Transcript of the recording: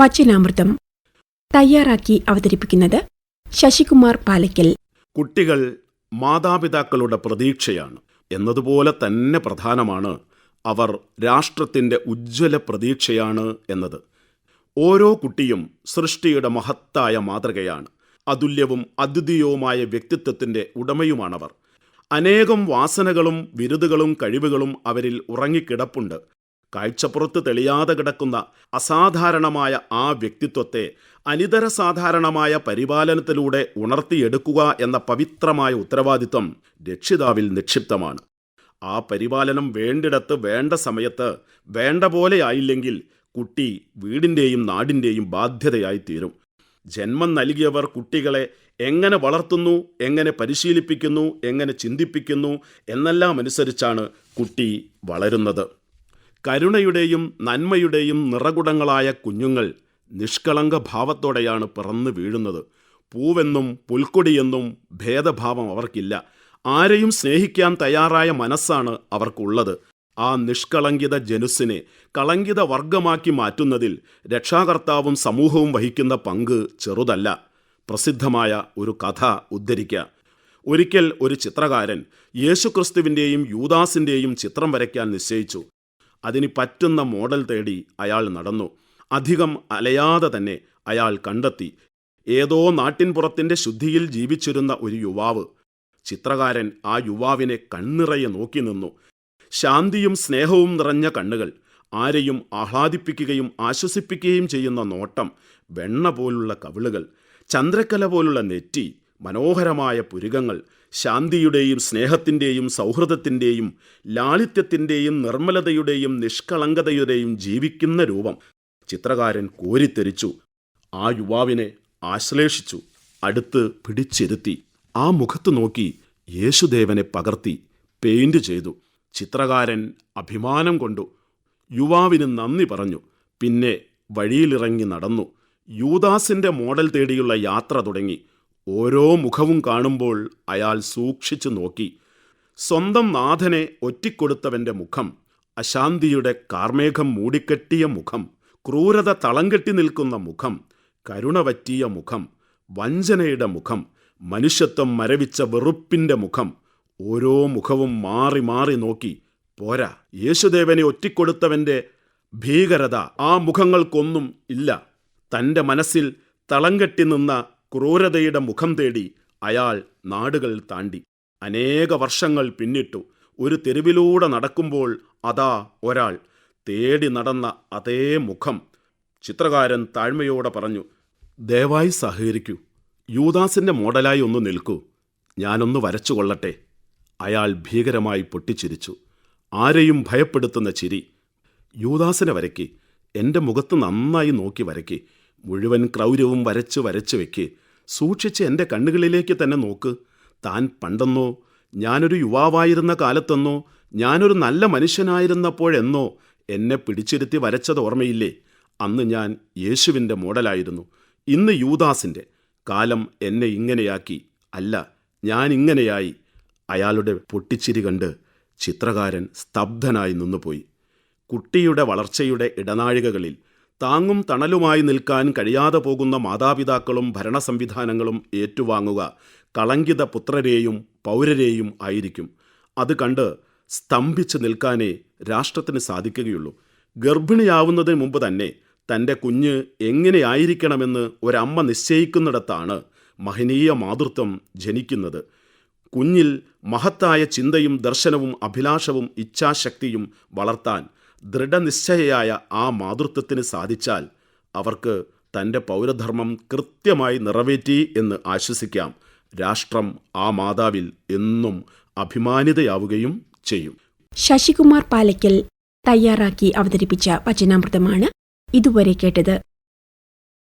വചനാമൃതം തയ്യാറാക്കി അവതരിപ്പിക്കുന്നത് ശശികുമാർ പാലയ്ക്കൽ കുട്ടികൾ മാതാപിതാക്കളുടെ പ്രതീക്ഷയാണ്. എന്നതുപോലെ തന്നെ പ്രധാനമാണ് അവർ രാഷ്ട്രത്തിന്റെ ഉജ്ജ്വല പ്രതീക്ഷയാണ് എന്നത്. ഓരോ കുട്ടിയും സൃഷ്ടിയുടെ മഹത്തായ മാതൃകയാണ്. അതുല്യവും അദ്വിതീയവുമായ വ്യക്തിത്വത്തിന്റെ ഉടമയുമാണവർ. അനേകം വാസനകളും ബിരുദുകളും കഴിവുകളും അവരിൽ ഉറങ്ങിക്കിടപ്പുണ്ട്. കാഴ്ചപ്പുറത്ത് തെളിയാതെ കിടക്കുന്ന അസാധാരണമായ ആ വ്യക്തിത്വത്തെ അനിതര സാധാരണമായ പരിപാലനത്തിലൂടെ ഉണർത്തിയെടുക്കുക എന്ന പവിത്രമായ ഉത്തരവാദിത്വം രക്ഷിതാവിൽ നിക്ഷിപ്തമാണ്. ആ പരിപാലനം വേണ്ടിടത്ത് വേണ്ട സമയത്ത് വേണ്ട പോലെ ആയില്ലെങ്കിൽ കുട്ടി വീടിന്റെയും നാടിന്റെയും ബാധ്യതയായി തീരും. ജന്മം നൽകിയവർ കുട്ടികളെ എങ്ങനെ വളർത്തുന്നു എങ്ങനെ പരിശീലിപ്പിക്കുന്നു എങ്ങനെ ചിന്തിപ്പിക്കുന്നു എന്നെല്ലാം അനുസരിച്ചാണ് കുട്ടി വളരുന്നത്. കരുണയുടെയും നന്മയുടെയും നിറകുടങ്ങളായ കുഞ്ഞുങ്ങൾ നിഷ്കളങ്ക ഭാവത്തോടെയാണ് പിറന്നു വീഴുന്നത്. പൂവെന്നും പുൽക്കൊടിയെന്നും ഭേദഭാവം അവർക്കില്ല. ആരെയും സ്നേഹിക്കാൻ തയ്യാറായ മനസ്സാണ് അവർക്കുള്ളത്. ആ നിഷ്കളങ്കിത ജനുസിനെ കളങ്കിത വർഗമാക്കി മാറ്റുന്നതിൽ രക്ഷാകർത്താവും സമൂഹവും വഹിക്കുന്ന പങ്ക് ചെറുതല്ല. പ്രസിദ്ധമായ ഒരു കഥ ഉദ്ധരിക്കുക ഒരിക്കൽ ഒരു ചിത്രകാരൻ യേശുക്രിസ്തുവിന്റെയും യൂദാസിന്റെയും ചിത്രം വരയ്ക്കാൻ നിശ്ചയിച്ചു. അതിന് പറ്റുന്ന മോഡൽ തേടി അയാൾ നടന്നു. അധികം അലയാതെ തന്നെ അയാൾ കണ്ടെത്തി. ഏതോ നാട്ടിൻപുറത്തിന്റെ ശുദ്ധിയിൽ ജീവിച്ചിരുന്ന ഒരു യുവാവ്. ചിത്രകാരൻ ആ യുവാവിനെ കണ്ണിറയെ നോക്കി നിന്നു. ശാന്തിയും സ്നേഹവും നിറഞ്ഞ കണ്ണുകൾ ആരെയും ആഹ്ലാദിപ്പിക്കുകയും ആശ്വസിപ്പിക്കുകയും ചെയ്യുന്ന നോട്ടം വെണ്ണ പോലുള്ള കവിളുകൾ ചന്ദ്രക്കല പോലുള്ള നെറ്റി മനോഹരമായ പുരുകങ്ങൾ ശാന്തിയുടെയും സ്നേഹത്തിന്റെയും സൗഹൃദത്തിന്റെയും ലാളിത്യത്തിന്റെയും നിർമ്മലതയുടെയും നിഷ്കളങ്കതയുടെയും ജീവിക്കുന്ന രൂപം. ചിത്രകാരൻ കോരിത്തെരിച്ചു ആ യുവാവിനെ ആശ്ലേഷിച്ചു. അടുത്ത് പിടിച്ചിരുത്തി. ആ മുഖത്ത് നോക്കി യേശുദേവനെ പകർത്തി പെയിന്റ് ചെയ്തു. ചിത്രകാരൻ അഭിമാനം കൊണ്ടു. യുവാവിന് നന്ദി പറഞ്ഞു. പിന്നെ വഴിയിലിറങ്ങി നടന്നു. യൂദാസിന്റെ മോഡൽ തേടിയുള്ള യാത്ര തുടങ്ങി. ഓരോ മുഖവും കാണുമ്പോൾ അയാൾ സൂക്ഷിച്ചു നോക്കി. സ്വന്തം നാഥനെ ഒറ്റിക്കൊടുത്തവന്റെ മുഖം അശാന്തിയുടെ കാർമേഘം മൂടിക്കെട്ടിയ മുഖം ക്രൂരത തളംകെട്ടി നിൽക്കുന്ന മുഖം കരുണ പറ്റിയ മുഖം വഞ്ചനയുടെ മുഖം മനുഷ്യത്വം മരവിച്ച വെറുപ്പിന്റെ മുഖം ഓരോ മുഖവും മാറി മാറി നോക്കി. പോരാ യേശുദേവനെ ഒറ്റിക്കൊടുത്തവന്റെ ഭീകരത ആ മുഖങ്ങൾക്കൊന്നും ഇല്ല. തന്റെ മനസ്സിൽ തളംകെട്ടി നിന്ന ക്രൂരതയുടെ മുഖം തേടി അയാൾ നാടുകൾ താണ്ടി. അനേക വർഷങ്ങൾ പിന്നിട്ടു. ഒരു തെരുവിലൂടെ നടക്കുമ്പോൾ അതാ ഒരാൾ തേടി നടന്ന അതേ മുഖം. ചിത്രകാരൻ താഴ്മയോടെ പറഞ്ഞു ദയവായി സഹകരിക്കൂ. യൂദാസിന്റെ മോഡലായി ഒന്ന് നിൽക്കൂ. ഞാനൊന്ന് വരച്ചു കൊള്ളട്ടെ അയാൾ ഭീകരമായി പൊട്ടിച്ചിരിച്ചു. ആരെയും ഭയപ്പെടുത്തുന്ന ചിരി. യൂദാസിനെ വരയ്ക്ക്. എന്റെ മുഖത്ത് നന്നായി നോക്കി വരയ്ക്ക്. മുഴുവൻ ക്രൗര്യവും വരച്ച് വരച്ച് വെക്ക്. സൂക്ഷിച്ച് എന്റെ കണ്ണുകളിലേക്ക് തന്നെ നോക്ക്. താൻ പണ്ടെന്നോ ഞാനൊരു യുവാവായിരുന്ന കാലത്തെന്നോ ഞാനൊരു നല്ല മനുഷ്യനായിരുന്നപ്പോഴെന്നോ എന്നെ പിടിച്ചിരുത്തി വരച്ചത് ഓർമ്മയില്ലേ? അന്ന് ഞാൻ യേശുവിന്റെ മോഡലായിരുന്നു. ഇന്ന് യൂദാസിന്റെ കാലം എന്നെ ഇങ്ങനെയാക്കി. അല്ല ഞാൻ ഇങ്ങനെയായി. അയാളുടെ പൊട്ടിച്ചിരി കണ്ട് ചിത്രകാരൻ സ്തബ്ധനായി നിന്നുപോയി. കുട്ടിയുടെ വളർച്ചയുടെ ഇടനാഴികകളിൽ താങ്ങും തണലുമായി നിൽക്കാൻ കഴിയാതെ പോകുന്ന മാതാപിതാക്കളും ഭരണ സംവിധാനങ്ങളും ഏറ്റുവാങ്ങുക കളങ്കിത പുത്രരെയും പൗരരെയും ആയിരിക്കും. അത് കണ്ട് സ്തംഭിച്ച് നിൽക്കാനേ രാഷ്ട്രത്തിന് സാധിക്കുകയുള്ളൂ. ഗർഭിണിയാവുന്നതിന് മുമ്പ് തന്നെ തന്റെ കുഞ്ഞ് എങ്ങനെയായിരിക്കണമെന്ന് ഒരമ്മ നിശ്ചയിക്കുന്നിടത്താണ് മഹനീയ മാതൃത്വം ജനിക്കുന്നത്. കുഞ്ഞിൽ മഹത്തായ ചിന്തയും ദർശനവും അഭിലാഷവും ഇച്ഛാശക്തിയും വളർത്താൻ ദൃഢനിശ്ചയയായ ആ മാതൃത്വത്തിന് സാധിച്ചാൽ അവർക്ക് തന്റെ പൗരധർമ്മം കൃത്യമായി നിറവേറ്റി എന്ന് ആശ്വസിക്കാം. രാഷ്ട്രം ആ മാതാവിൽ എന്നും അഭിമാനിതയാവുകയും ചെയ്യും. ശശികുമാർ പാലയ്ക്കൽ തയ്യാറാക്കി അവതരിപ്പിച്ച വചനാമൃതമാണ് ഇതുവരെ കേട്ടത്.